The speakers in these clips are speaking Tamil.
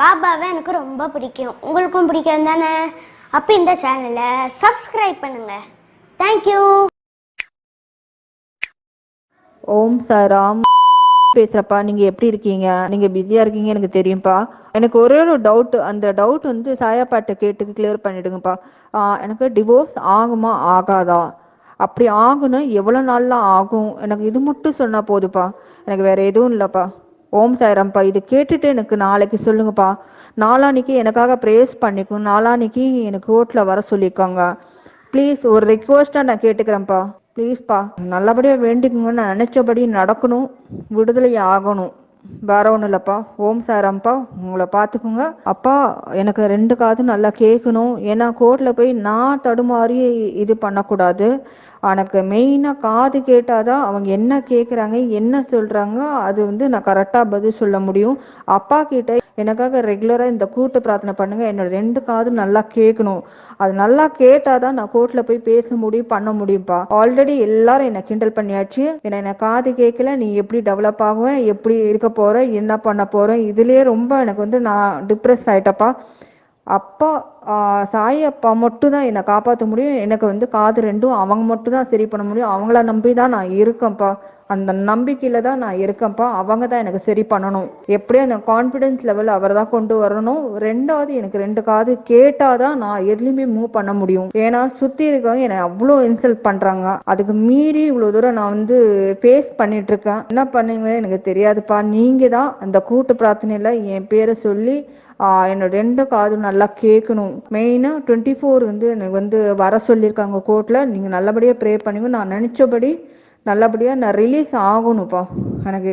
பாபாவை எனக்கு ரொம்ப பிடிக்கும். உங்களுக்கும் பிடிக்கும் தானே? அப்போ இந்த சேனலை சப்ஸ்கிரைப் பண்ணுங்க. தேங்க்யூ ஓம் சாய்ராம். பேசுறப்பா நீங்க எப்படி இருக்கீங்க? நீங்க பிஸியா இருக்கீங்க எனக்கு தெரியும்ப்பா எனக்கு ஒரே ஒரு டவுட் அந்த டவுட் வந்து சாயா பாட்டை கேட்டு கிளியர் பண்ணிடுங்கப்பா. எனக்கு டிவோர்ஸ் ஆகுமா ஆகாதா? அப்படி ஆகுன்னு எவ்வளவு நாள்லாம் ஆகும்? எனக்கு இது மட்டும் சொன்னா போதுப்பா. எனக்கு வேற எதுவும் இல்லப்பா. ஓம் சாய்ராம்ப்பா இது கேட்டுட்டு எனக்கு நாளைக்கு சொல்லுங்கப்பா. நாளான்னைக்கு எனக்காக ப்ரேஸ் பண்ணிக்கும் நாளான்னைக்கு எனக்கு கோர்ட்ல வர சொல்லியிருக்காங்க ப்ளீஸ் ஒரு ரெக்வஸ்ட்டாக நான் கேட்டுக்கிறேன்ப்பா. ப்ளீஸ்ப்பா நல்லபடியாக வேண்டிக்கோங்கன்னு நான் நினச்சபடி நடக்கணும் விடுதலை ஆகணும். வேற ஒன்றும் இல்லைப்பா. ஓம் சாராம்ப்பா உங்களை பார்த்துக்குங்க. அப்பா எனக்கு ரெண்டு காதும் நல்லா கேட்கணும். ஏன்னா கோர்ட்டில் போய் நான் தடுமாறி இது பண்ணக்கூடாது. எனக்கு மெயினாக காது கேட்டால் தான் அவங்க என்ன கேட்குறாங்க என்ன சொல்கிறாங்க அது வந்து நான் கரெக்டாக பதில் சொல்ல முடியும். அப்பா கிட்ட எனக்காக ரெகுலராக இந்த கூட்டு பிரார்த்தனை பண்ணுங்க. என்னோட ரெண்டு காதும் நல்லா கேட்கணும் அது நல்லா கேட்டால் தான் நான் கோர்ட்டில் போய் பேச முடியும் பண்ண முடியும்ப்பா ஆல்ரெடி எல்லாரும் என்னை கிண்டல் பண்ணியாச்சு. ஏன்னா என்ன காது கேட்கல நீ எப்படி டெவலப் ஆகுவேன் எப்படி இருக்க போகிற என்ன பண்ண போகிறேன் இதுலேயே ரொம்ப எனக்கு வந்து நான் டிப்ரெஸ் ஆயிட்டப்பா அப்பா ஆஹ் சாய் அப்பா மட்டும் தான் என்னை காப்பாற்ற முடியும். எனக்கு வந்து காது ரெண்டும் அவங்க மட்டும் தான் சரி பண்ண முடியும். அவங்கள நம்பி தான் நான் இருக்கேன்ப்பா. அந்த நம்பிக்கையில தான் நான் இருக்கேன்ப்பா. அவங்க தான் எனக்கு சரி பண்ணணும். எப்படியும் அந்த கான்ஃபிடென்ஸ் லெவல் அவர் தான் கொண்டு வரணும். ரெண்டாவது எனக்கு ரெண்டு காது கேட்டாதான் நான் எதுலையுமே மூவ் பண்ண முடியும். ஏன்னா சுத்தி இருக்கவங்க என்னை அவ்வளோ இன்சல்ட் பண்றாங்க. அதுக்கு மீறி இவ்வளவு தூரம் நான் வந்து ஃபேஸ் பண்ணிட்டு இருக்கேன். என்ன பண்ணீங்களே எனக்கு தெரியாதுப்பா. நீங்க தான் அந்த கூட்டு பிரார்த்தனையில என் பேரை சொல்லி என்னோட ரெண்டு காதும் நல்லா கேட்கணும் மெயினாக டுவெண்ட்டி ஃபோர் வந்து எனக்கு வந்து வர சொல்லியிருக்காங்க கோர்ட்டில் நீங்கள் நல்லபடியாக ப்ரே பண்ணுங்க. நான் நினச்சபடி நல்லபடியாக நான் ரிலீஸ் ஆகணும்ப்பா. எனக்கு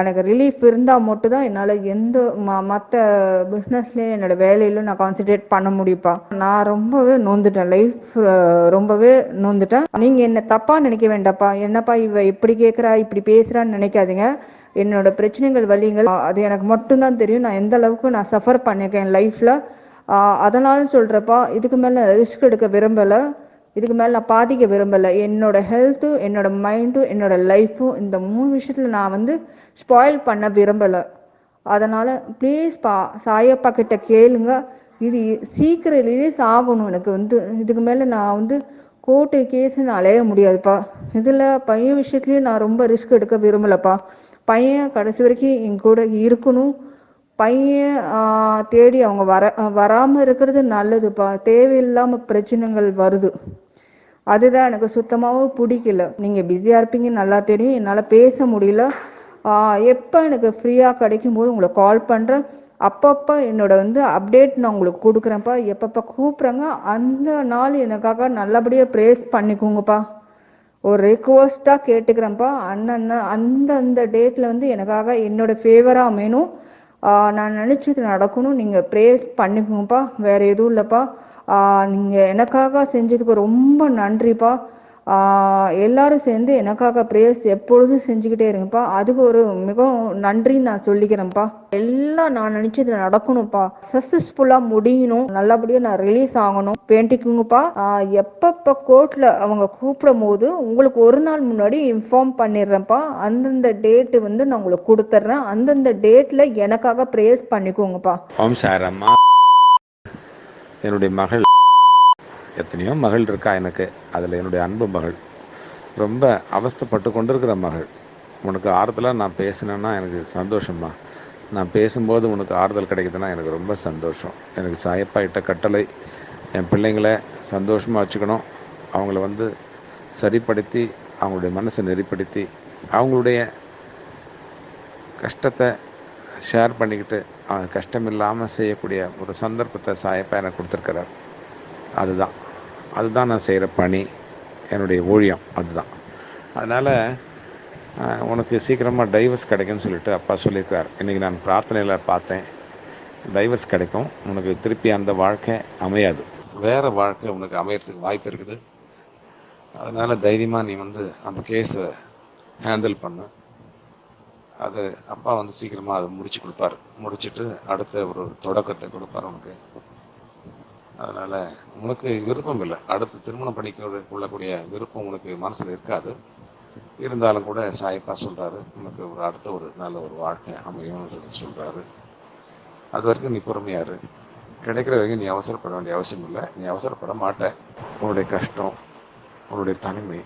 எனக்கு ரிலீஃப் இருந்தால் மட்டும்தான் என்னால் எந்த ம மற்ற பிஸ்னஸ்லேயும் என்னோட வேலையிலும் நான் கான்சென்ட்ரேட் பண்ண முடியும்ப்பா. நான் ரொம்பவே நோந்துட்டேன். லைஃப் ரொம்பவே நோந்துட்டேன். நீங்கள் என்ன தப்பாக நினைக்க வேண்டாப்பா என்னப்பா இவ இப்படி கேட்குறா இப்படி பேசுகிறான்னு நினைக்காதீங்க. என்னோட பிரச்சனைகள் வலிகள் அது எனக்கு மட்டும்தான் தெரியும். நான் எந்த அளவுக்கு நான் சஃபர் பண்ணியிருக்கேன் லைஃப்ல அதனால சொல்றப்பா இதுக்கு மேல ரிஸ்க் எடுக்க விரும்பல. இதுக்கு மேல நான் பாதிக்க விரும்பல. என்னோட ஹெல்த்தும் என்னோட மைண்டும் என்னோட லைஃப்பும் இந்த மூணு விஷயத்துல நான் வந்து ஸ்பாயில் பண்ண விரும்பல. அதனால ப்ளீஸ் பா சாயப்பா கிட்ட கேளுங்க. இது சீக்கிரம் ரிலீஸ் ஆகணும் எனக்கு வந்து. இதுக்கு மேல நான் வந்து கோர்ட்டு கேஸ்ன்னு அலைய முடியாதுப்பா. இதுல பையன் விஷயத்துலயும் நான் ரொம்ப ரிஸ்க் எடுக்க விரும்பலப்பா. பையன் கடைசி வரைக்கும் என் கூட இருக்கணும். பையன் தேடி அவங்க வர வராமல் இருக்கிறது நல்லதுப்பா. தேவையில்லாமல் பிரச்சனைகள் வருது. அதுதான் எனக்கு சுத்தமாகவும் பிடிக்கல. நீங்கள் பிஸியாக இருப்பீங்க நல்லா தெரியும். என்னால் பேச முடியல. எப்போ எனக்கு ஃப்ரீயாக கிடைக்கும் போது உங்களை கால் பண்ணுறேன் அப்பப்போ என்னோட வந்து அப்டேட் நான் உங்களுக்கு கொடுக்குறேன்ப்பா. எப்பப்போ கூப்பிட்றேங்க அந்த நாள் எனக்காக நல்லபடியாக ப்ரேஸ் பண்ணிக்கோங்கப்பா. ஒரு ரிக்வஸ்ட்டாக கேட்டுக்கிறேன்ப்பா. அண்ணன் அந்த அந்த டேட்டில் வந்து எனக்காக என்னோட ஃபேவராக அமையணும் ஆஹ் நான் நினச்சது நடக்கணும். நீங்கள் ப்ரேஸ் பண்ணிக்கோங்கப்பா. வேற எதுவும் இல்லைப்பா. நீங்கள் எனக்காக செஞ்சதுக்கு ரொம்ப நன்றிப்பா. எல்லாரும் சேர்ந்து எனக்காக ப்ரேயர்ஸ் எப்பொழுதும் செஞ்சுக்கிட்டே இருங்கப்பா. அதுக்கு ஒரு மிகவும் நன்றின்னு நான் சொல்லிக்கிறேன்ப்பா. எல்லாம் நான் நினைச்சது நடக்கணும்ப்பா. சக்சஸ்ஃபுல்லா முடியணும். நல்லபடியா நான் ரிலீஸ் ஆகணும். வேண்டிக்குங்கப்பா. எப்பப்ப கோர்ட்ல அவங்க கூப்பிடும் போது உங்களுக்கு ஒரு நாள் முன்னாடி இன்ஃபார்ம் பண்ணிடுறேன்ப்பா. அந்தந்த டேட்டு வந்து நான் உங்களுக்கு கொடுத்துட்றேன். அந்தந்த டேட்ல எனக்காக ப்ரேயர்ஸ் பண்ணிக்கோங்கப்பா. ஓம் சாரம்மா. என்னுடைய மகள் எத்தனையோ மகள் இருக்கா எனக்கு. அதில் என்னுடைய அன்பு மகள். ரொம்ப அவஸ்தைப்பட்டு கொண்டிருக்கிற மகள். உனக்கு ஆறுதலாக நான் பேசினேன்னா எனக்கு சந்தோஷம்மா. நான் பேசும்போது உனக்கு ஆறுதல் கிடைக்குதுன்னா எனக்கு ரொம்ப சந்தோஷம். எனக்கு சாயப்பா இட்ட கட்டளை என் பிள்ளைங்களை சந்தோஷமாக வச்சுக்கணும். அவங்கள வந்து சரிப்படுத்தி அவங்களுடைய மனசை நெறிப்படுத்தி அவங்களுடைய கஷ்டத்தை ஷேர் பண்ணிக்கிட்டு அவங்க கஷ்டம் இல்லாமல் செய்யக்கூடிய ஒரு சந்தர்ப்பத்தை சாயப்பா எனக்கு கொடுத்துருக்கிறார். அதுதான். அதுதான் நான் செய்கிற பணி. என்னுடைய ஊழியம் அதுதான். அதனால் உனக்கு சீக்கிரமாக டைவர்ஸ் கிடைக்கும்னு சொல்லிட்டு அப்பா சொல்லியிருக்கார் இன்றைக்கி நான் பிரார்த்தனையில் பார்த்தேன். டைவர்ஸ் கிடைக்கும். உனக்கு திருப்பி அந்த வாழ்க்கை அமையாது. வேறு வாழ்க்கை உனக்கு அமையறதுக்கு வாய்ப்பு இருக்குது. அதனால் தைரியமாக நீ வந்து அந்த கேஸை ஹேண்டில் பண்ணு. அது அப்பா வந்து சீக்கிரமாக அதை முடிச்சு கொடுப்பாரு. முடிச்சுட்டு அடுத்த ஒரு தொடக்கத்தை கொடுப்பார் உனக்கு. அதனால் உனக்கு விருப்பம் இல்லை. அடுத்து திருமணம் பண்ணிக்க கொள்ளக்கூடிய விருப்பம் உனக்கு மனசில் இருக்காது. இருந்தாலும் கூட சாயப்பா சொல்கிறாரு உனக்கு ஒரு அடுத்த ஒரு நல்ல ஒரு வாழ்க்கை அமையும்ன்றது சொல்கிறாரு அது வரைக்கும் நீ பொறுமையாரு கிடைக்கிற வரைக்கும் நீ அவசரப்பட வேண்டிய அவசியம் இல்லை. நீ அவசரப்பட மாட்ட. உன்னுடைய கஷ்டம் உன்னுடைய தனிமை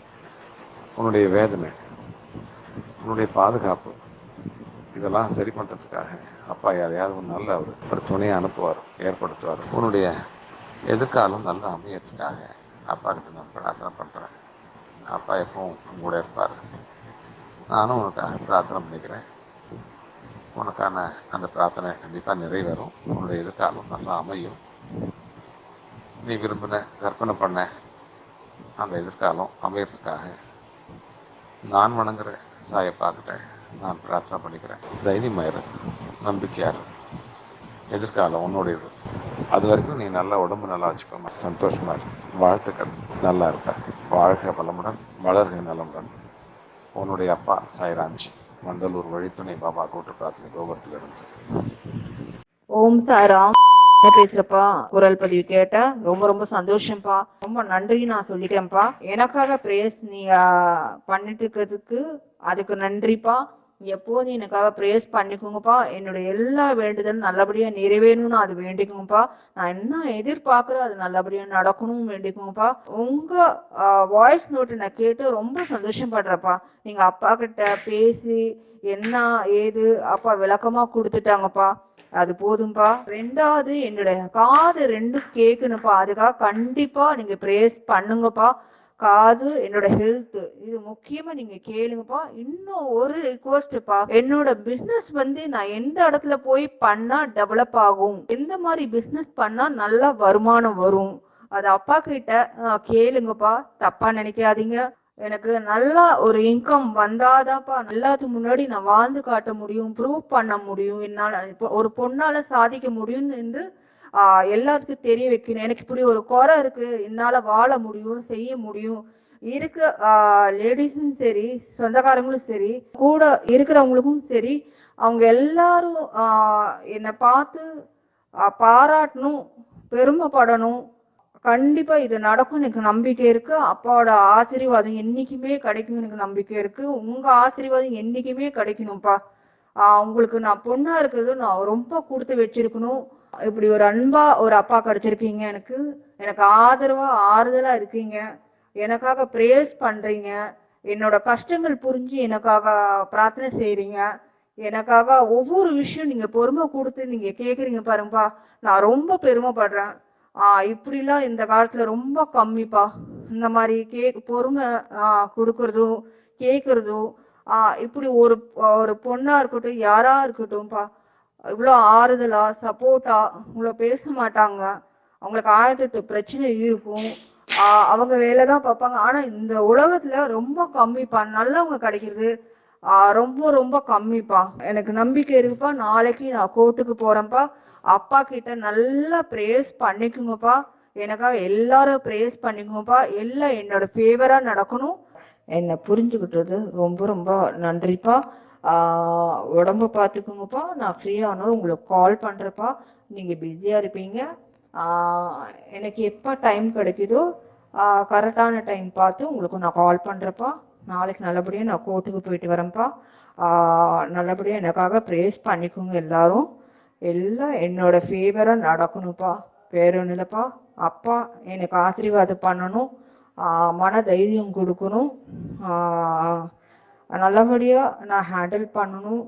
உன்னுடைய வேதனை உன்னுடைய பாதுகாப்பு இதெல்லாம் சரி பண்ணுறதுக்காக அப்பா யாரையாவது ஒரு நல்ல அவர் ஒரு துணையை அனுப்புவார் ஏற்படுத்துவார். உன்னுடைய எதிர்காலம் நல்லா அமையறதுக்காக அப்பா கிட்ட நான் பிரார்த்தனை பண்ணுறேன் அப்பா எப்பவும் உன் கூட இருப்பார். நானும் உனக்காக பிரார்த்தனை பண்ணிக்கிறேன். உனக்கான அந்த பிரார்த்தனை கண்டிப்பாக நிறைவேறும். உன்னுடைய எதிர்காலம் நல்லா அமையும். நீ விரும்பின கற்பனை பண்ண அந்த எதிர்காலம் அமையறதுக்காக நான் வணங்குற சாயப்பாக்கிட்ட நான் பிரார்த்தனை பண்ணிக்கிறேன். தைரியமாயிரு நம்பிக்கையாரு எதிர்காலம் உன்னுடையது அது வரைக்கும் நீ நல்லா உடம்பு நல்லா வச்சுக்கோமா. சந்தோஷமா இரு. வாழ்த்துக்கள். நல்லா இருப்ப. வாழ்க வளமுடன். வளர்க நலமுடன். உன்னுடைய அப்பா சாய்ராம்ஜி. மண்டலூர் வழித்துணை பாபா கூட்டு பிரார்த்தனை கோபுரத்திலிருந்து. ஓம் சாராம் என்ன பேசுறப்பா? குரல் பதிவு கேட்ட ரொம்ப ரொம்ப சந்தோஷம்ப்பா ரொம்ப நன்றி நான் சொல்லிக்கிறேன்ப்பா. எனக்காக பிரேயர்ஸ் நீ பண்ணிட்டு இருக்கிறதுக்கு அதுக்கு நன்றிப்பா. எப்போதும் எனக்காக ப்ரேயர்ஸ் பண்ணிக்கோங்கப்பா. என்னுடைய எல்லா வேண்டுதலும் நல்லபடியா நிறைவேறணும்னு அது வேண்டிக்கோங்கப்பா. நான் என்ன எதிர்பார்க்கிறேன் அது நல்லபடியா நடக்கணும்னு வேண்டிக்கோங்கப்பா. உங்க வாய்ஸ் நோட்டு நான் கேட்டு ரொம்ப சந்தோஷப்படுறப்பா நீங்க அப்பா கிட்ட பேசி என்ன ஏது அப்பா விளக்கமா கொடுத்துட்டாங்கப்பா. அது போதும்பா. ரெண்டாவது என்னுடைய காது ரெண்டும் கேட்கணும்ப்பா. அதுக்காக கண்டிப்பா நீங்க பிரேஸ் பண்ணுங்கப்பா. காது என்னோட ஹெல்த் இது முக்கியமா நீங்க கேளுங்கப்பா. இன்னும் ஒரு ரிக்வஸ்ட்ப்பா என்னோட பிசினஸ் வந்து நான் எந்த இடத்துல போய் பண்ணா டெவலப் ஆகும்? எந்த மாதிரி பிசினஸ் பண்ணா நல்லா வருமானம் வரும்? அது அப்பா கிட்ட கேளுங்கப்பா. தப்பா நினைக்காதீங்க. எனக்கு நல்லா ஒரு இன்கம் வந்தாதான்ப்பா எல்லாத்துக்கு முன்னாடி நான் வாழ்ந்து காட்ட முடியும் ப்ரூவ் பண்ண முடியும். என்னால இப்போ ஒரு பொண்ணால சாதிக்க முடியும் என்று ஆஹ் எல்லாத்துக்கும் தெரிய வைக்கணும். எனக்கு இப்படி ஒரு குறை இருக்கு. என்னால வாழ முடியும் செய்ய முடியும். இருக்க லேடிஸும் சரி சொந்தக்காரங்களும் சரி கூட இருக்கிறவங்களுக்கும் சரி அவங்க எல்லாரும் ஆஹ் என்னை பார்த்து பாராட்டணும் பெருமைப்படணும். கண்டிப்பா இது நடக்கும் எனக்கு நம்பிக்கை இருக்கு. அப்பாவோட ஆசீர்வாதம் என்னைக்குமே கிடைக்கும் எனக்கு நம்பிக்கை இருக்கு. உங்க ஆசீர்வாதம் என்னைக்குமே கிடைக்கணும்ப்பா. உங்களுக்கு நான் பொண்ணா இருக்கிறது நான் ரொம்ப கொடுத்து வச்சிருக்கணும். இப்படி ஒரு அன்பா ஒரு அப்பா கிடைச்சிருக்கீங்க. எனக்கு எனக்கு ஆதரவா ஆறுதலா இருக்கீங்க. எனக்காக பிரேயர்ஸ் பண்றீங்க. என்னோட கஷ்டங்கள் புரிஞ்சு எனக்காக பிரார்த்தனை செய்யறீங்க எனக்காக ஒவ்வொரு விஷயம் நீங்க பொறுமை கொடுத்து நீங்க கேக்குறீங்க பாருங்கப்பா. நான் ரொம்ப பெருமைப்படுறேன். ஆஹ் இப்படிலாம் இந்த காலத்துல ரொம்ப கம்மிப்பா. இந்த மாதிரி கே பொறுமை ஆஹ் கொடுக்கறதும் கேக்குறதும் ஆஹ் இப்படி ஒரு ஒரு பொண்ணா இருக்கட்டும் யாரா இருக்கட்டும்ப்பா. இவ்வளோ ஆறுதலா சப்போர்ட்டா இவ்வளோ பேச மாட்டாங்க. அவங்களுக்கு ஆயிரத்தெட்டு பிரச்சனை இருக்கும். அவங்க வேலை தான் பார்ப்பாங்க. ஆனா இந்த உலகத்துல ரொம்ப கம்மிப்பா நல்லவங்க கிடைக்கிறது ரொம்ப ரொம்ப கம்மிப்பா. எனக்கு நம்பிக்கை இருக்குப்பா. நாளைக்கு நான் கோர்ட்டுக்கு போறேன்ப்பா. அப்பா கிட்ட நல்லா ப்ரேஸ் பண்ணிக்குங்கப்பா. எனக்காக எல்லாரும் ப்ரேஸ் பண்ணிக்குங்கப்பா. எல்லாம் என்னோட ஃபேவரா நடக்கணும். என்னை புரிஞ்சுக்கிட்டது ரொம்ப ரொம்ப நன்றிப்பா. உடம்ப பார்த்துக்குங்கப்பா நான் ஃப்ரீயானாலும் உங்களுக்கு கால் பண்ணுறப்பா நீங்கள் பிஸியாக இருப்பீங்க. எனக்கு எப்போ டைம் கிடைக்குதோ கரெக்டான டைம் பார்த்து உங்களுக்கு நான் கால் பண்ணுறப்பா நாளைக்கு நல்லபடியாக நான் கோர்ட்டுக்கு போயிட்டு வரேன்ப்பா. நல்லபடியாக எனக்காக ப்ரேஸ் பண்ணிக்கோங்க எல்லாரும். எல்லாம் என்னோட ஃபேவராக நடக்கணும்ப்பா. வேற ஒன்றும் இல்லைப்பா. அப்பா எனக்கு ஆசீர்வாதம் பண்ணணும். மன தைரியம் கொடுக்கணும். நல்லபடியாக நான் ஹேண்டில் பண்ணணும்.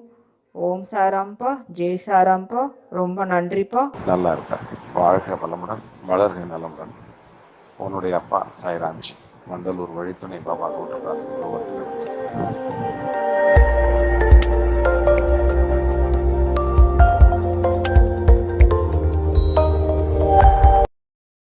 ஓம் சாராம்ப்பா ஜெய் சாராம்ப்பா. ரொம்ப நன்றிப்பா. நல்லா இருப்பேன் வாழ்க வளமுடன் வளர்க நலமுடன். உன்னுடைய அப்பா சாய்ராம்ஜி மண்டலூர் வழித்துணை பாபா கூட்டு பிரார்த்தனை